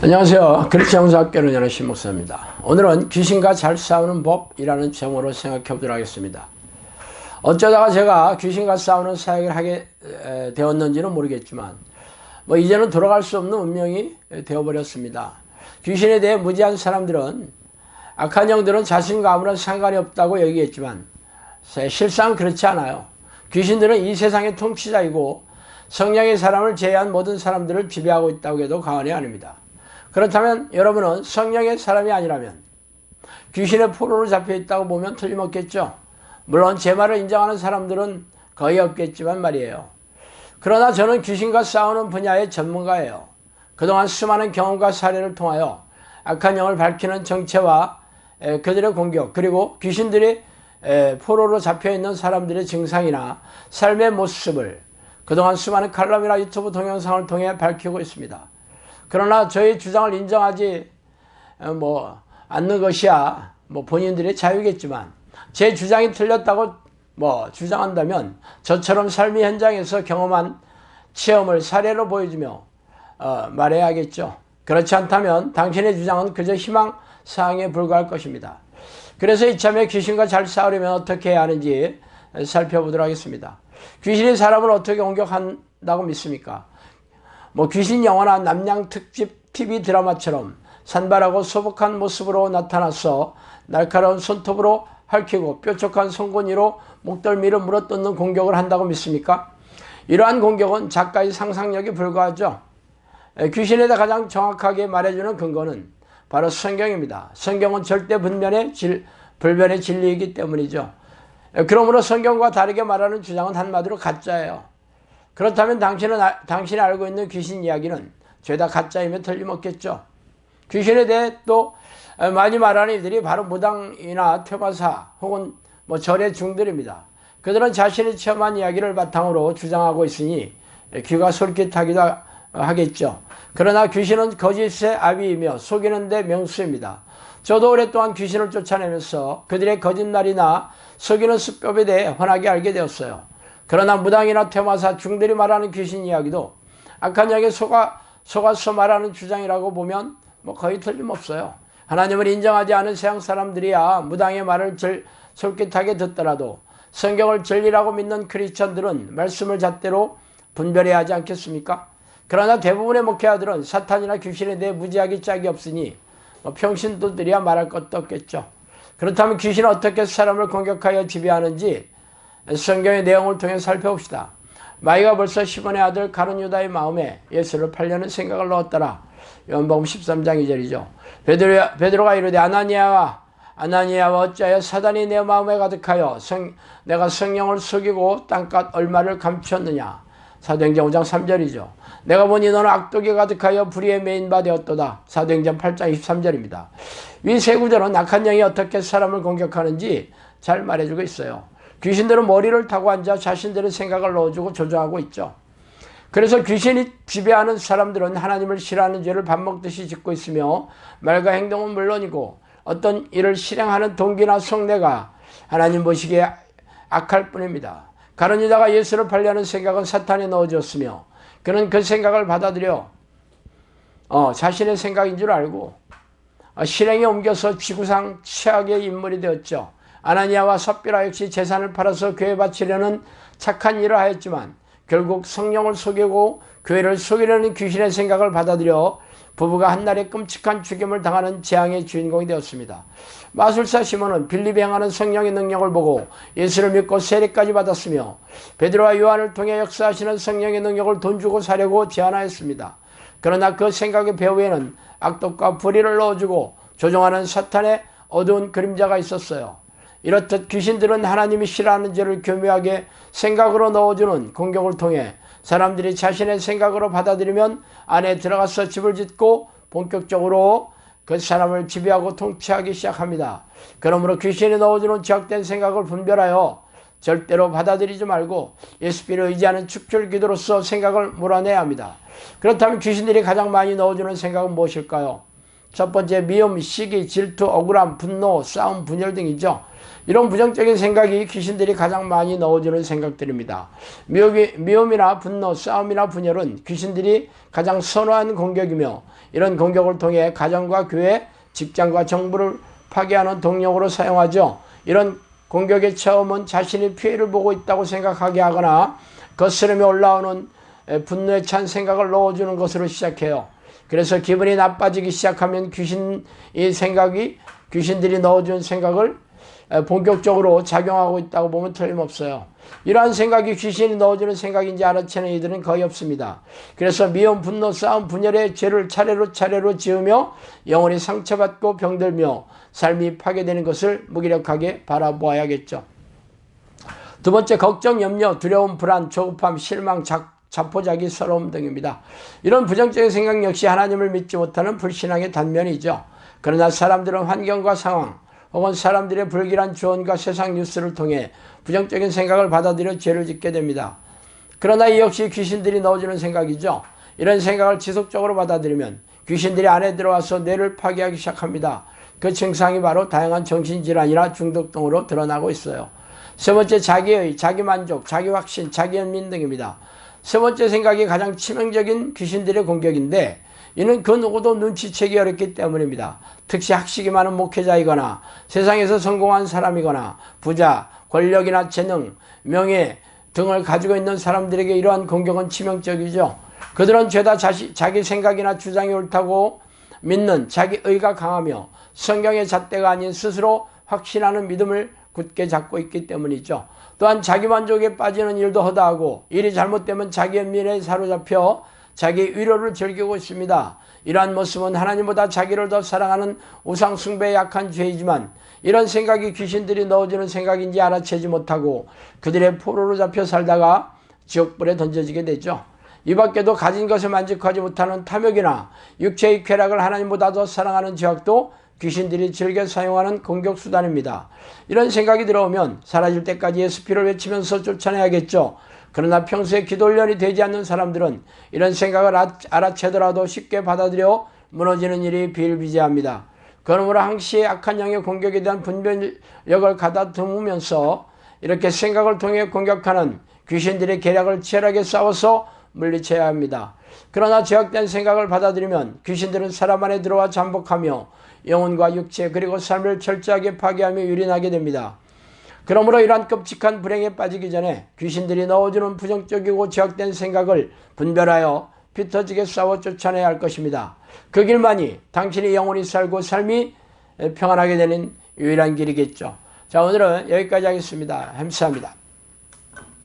안녕하세요. 그리스도영사학교를 여는 신목사입니다. 오늘은 귀신과 잘 싸우는 법이라는 제목으로 생각해 보도록 하겠습니다. 어쩌다가 제가 귀신과 싸우는 사역을 하게 에, 되었는지는 모르겠지만 뭐 이제는 돌아갈 수 없는 운명이 되어버렸습니다. 귀신에 대해 무지한 사람들은 악한 영들은 자신과 아무런 상관이 없다고 여기겠지만 실상 그렇지 않아요. 귀신들은 이 세상의 통치자이고 성령의 사람을 제외한 모든 사람들을 지배하고 있다고 해도 과언이 아닙니다. 그렇다면 여러분은 성령의 사람이 아니라면 귀신의 포로로 잡혀 있다고 보면 틀림없겠죠. 물론 제 말을 인정하는 사람들은 거의 없겠지만 말이에요. 그러나 저는 귀신과 싸우는 분야의 전문가예요. 그동안 수많은 경험과 사례를 통하여 악한 영을 밝히는 정체와 그들의 공격 그리고 귀신들이 포로로 잡혀 있는 사람들의 증상이나 삶의 모습을 그동안 수많은 칼럼이나 유튜브 동영상을 통해 밝히고 있습니다. 그러나 저의 주장을 인정하지 뭐 않는 것이야 뭐 본인들의 자유겠지만 제 주장이 틀렸다고 뭐 주장한다면 저처럼 삶의 현장에서 경험한 체험을 사례로 보여주며 어, 말해야겠죠. 그렇지 않다면 당신의 주장은 그저 희망 사항에 불과할 것입니다. 그래서 이참에 귀신과 잘 싸우려면 어떻게 해야 하는지 살펴보도록 하겠습니다. 귀신이 사람을 어떻게 공격한다고 믿습니까? 뭐 귀신 영화나 남양 특집 TV 드라마처럼 산발하고 소복한 모습으로 나타나서 날카로운 손톱으로 핥히고 뾰족한 송곳니로 목덜미를 물어뜯는 공격을 한다고 믿습니까? 이러한 공격은 작가의 상상력에 불과하죠. 귀신에 대해 가장 정확하게 말해주는 근거는 바로 성경입니다. 성경은 절대 분변의 질, 불변의 진리이기 때문이죠. 그러므로 성경과 다르게 말하는 주장은 한마디로 가짜예요. 그렇다면 당신은, 당신이 알고 있는 귀신 이야기는 죄다 가짜이면 틀림없겠죠. 귀신에 대해 또 많이 말하는 이들이 바로 무당이나 퇴마사 혹은 뭐 절의 중들입니다. 그들은 자신이 체험한 이야기를 바탕으로 주장하고 있으니 귀가 솔깃하기도 하겠죠. 그러나 귀신은 거짓의 아비이며 속이는 데 명수입니다. 저도 오랫동안 귀신을 쫓아내면서 그들의 거짓말이나 속이는 수법에 대해 훤하게 알게 되었어요. 그러나 무당이나 퇴마사 중들이 말하는 귀신 이야기도 악한 영에 속아, 속아서 말하는 주장이라고 보면 뭐 거의 틀림없어요. 하나님을 인정하지 않은 세상 사람들이야 무당의 말을 절, 솔깃하게 듣더라도 성경을 진리라고 믿는 크리스천들은 말씀을 잣대로 분별해야 하지 않겠습니까? 그러나 대부분의 목회자들은 사탄이나 귀신에 대해 무지하게 짝이 없으니 뭐 평신도들이야 말할 것도 없겠죠. 그렇다면 귀신은 어떻게 사람을 공격하여 지배하는지 성경의 내용을 통해 살펴봅시다. 마이가 벌써 시몬의 아들 가룟 유다의 마음에 예수를 팔려는 생각을 넣었더라. 요한복음 13장 2절이죠. 베드로, 베드로가 이르되 아나니아와 아나니아와 어찌하여 사단이 내 마음에 가득하여 성, 내가 성령을 속이고 땅값 얼마를 감추었느냐. 사도행전 5장 3절이죠. 내가 보니 너는 악독이 가득하여 불의에 메인 바 되었도다. 사도행전 8장 23절입니다. 위세 구절은 악한 영이 어떻게 사람을 공격하는지 잘 말해주고 있어요. 귀신들은 머리를 타고 앉아 자신들의 생각을 넣어주고 조정하고 있죠. 그래서 귀신이 지배하는 사람들은 하나님을 싫어하는 죄를 밥 먹듯이 짓고 있으며 말과 행동은 물론이고 어떤 일을 실행하는 동기나 속내가 하나님 보시기에 악할 뿐입니다. 가론 유다가 예수를 팔려는 생각은 사탄에 넣어줬으며 그는 그 생각을 받아들여 어, 자신의 생각인 줄 알고 어, 실행에 옮겨서 지구상 최악의 인물이 되었죠. 아나니아와 섭비라 역시 재산을 팔아서 교회 바치려는 착한 일을 하였지만 결국 성령을 속이고 교회를 속이려는 귀신의 생각을 받아들여 부부가 한날에 끔찍한 죽임을 당하는 재앙의 주인공이 되었습니다. 마술사 시몬은 빌립이 행하는 성령의 능력을 보고 예수를 믿고 세례까지 받았으며 베드로와 요한을 통해 역사하시는 성령의 능력을 돈 주고 사려고 제안하였습니다. 그러나 그 생각의 배후에는 악독과 불의를 넣어주고 조종하는 사탄의 어두운 그림자가 있었어요. 이렇듯 귀신들은 하나님이 싫어하는 죄를 교묘하게 생각으로 넣어주는 공격을 통해 사람들이 자신의 생각으로 받아들이면 안에 들어가서 집을 짓고 본격적으로 그 사람을 지배하고 통치하기 시작합니다. 그러므로 귀신이 넣어주는 지적된 생각을 분별하여 절대로 받아들이지 말고 예수비를 의지하는 축출 기도로서 생각을 몰아내야 합니다. 그렇다면 귀신들이 가장 많이 넣어주는 생각은 무엇일까요? 첫 번째 미움, 시기, 질투, 억울함, 분노, 싸움, 분열 등이죠. 이런 부정적인 생각이 귀신들이 가장 많이 넣어주는 생각들입니다. 미움이, 미움이나 분노, 싸움이나 분열은 귀신들이 가장 선호하는 공격이며 이런 공격을 통해 가정과 교회, 직장과 정부를 파괴하는 동력으로 사용하죠. 이런 공격의 처음은 자신이 피해를 보고 있다고 생각하게 하거나 거스름이 올라오는 분노에 찬 생각을 넣어주는 것으로 시작해요. 그래서 기분이 나빠지기 시작하면 귀신 이 생각이 귀신들이 넣어준 생각을 본격적으로 작용하고 있다고 보면 틀림없어요. 이러한 생각이 귀신이 넣어주는 생각인지 알아채는 이들은 거의 없습니다. 그래서 미움, 분노, 싸움, 분열의 죄를 차례로 차례로 지으며 영혼이 상처받고 병들며 삶이 파괴되는 것을 무기력하게 바라보아야겠죠. 두 번째 걱정, 염려, 두려움, 불안, 조급함, 실망, 작, 자포자기, 서러움 등입니다. 이런 부정적인 생각 역시 하나님을 믿지 못하는 불신앙의 단면이죠. 그러나 사람들은 환경과 상황, 혹은 사람들의 불길한 조언과 세상 뉴스를 통해 부정적인 생각을 받아들여 죄를 짓게 됩니다. 그러나 이 역시 귀신들이 넣어주는 생각이죠. 이런 생각을 지속적으로 받아들이면 귀신들이 안에 들어와서 뇌를 파괴하기 시작합니다. 그 증상이 바로 다양한 정신질환이나 중독 등으로 드러나고 있어요. 세 번째 자기의 자기만족, 자기확신, 자기연민 등입니다. 세 번째 생각이 가장 치명적인 귀신들의 공격인데 이는 그 누구도 눈치채기 어렵기 때문입니다. 특히 학식이 많은 목회자이거나 세상에서 성공한 사람이거나 부자, 권력이나 재능, 명예 등을 가지고 있는 사람들에게 이러한 공격은 치명적이죠. 그들은 죄다 자시, 자기 생각이나 주장이 옳다고 믿는 자기 의가 강하며 성경의 잣대가 아닌 스스로 확신하는 믿음을 굳게 잡고 있기 때문이죠. 또한 자기 만족에 빠지는 일도 허다하고 일이 잘못되면 자기 연민에 사로잡혀 자기 위로를 즐기고 있습니다. 이러한 모습은 하나님보다 자기를 더 사랑하는 우상 숭배에 약한 죄이지만 이런 생각이 귀신들이 넣어주는 생각인지 알아채지 못하고 그들의 포로로 잡혀 살다가 지옥불에 던져지게 되죠. 이 밖에도 가진 것에 만족하지 못하는 탐욕이나 육체의 쾌락을 하나님보다 더 사랑하는 죄악도 귀신들이 즐겨 사용하는 공격 수단입니다. 이런 생각이 들어오면 사라질 때까지 예수 피를 외치면서 쫓아내야겠죠. 그러나 평소에 기도 훈련이 되지 않는 사람들은 이런 생각을 알아채더라도 쉽게 받아들여 무너지는 일이 비일비재합니다. 그러므로 항시의 악한 영의 공격에 대한 분별력을 가다듬으면서 이렇게 생각을 통해 공격하는 귀신들의 계략을 치열하게 싸워서 물리쳐야 합니다. 그러나 죄악된 생각을 받아들이면 귀신들은 사람 안에 들어와 잠복하며 영혼과 육체 그리고 삶을 철저하게 파괴하며 유린하게 됩니다. 그러므로 이러한 끔찍한 불행에 빠지기 전에 귀신들이 넣어주는 부정적이고 죄악된 생각을 분별하여 피터지게 싸워 쫓아내야 할 것입니다. 그 길만이 당신이 영원히 살고 삶이 평안하게 되는 유일한 길이겠죠. 자 오늘은 여기까지 하겠습니다. 감사합니다.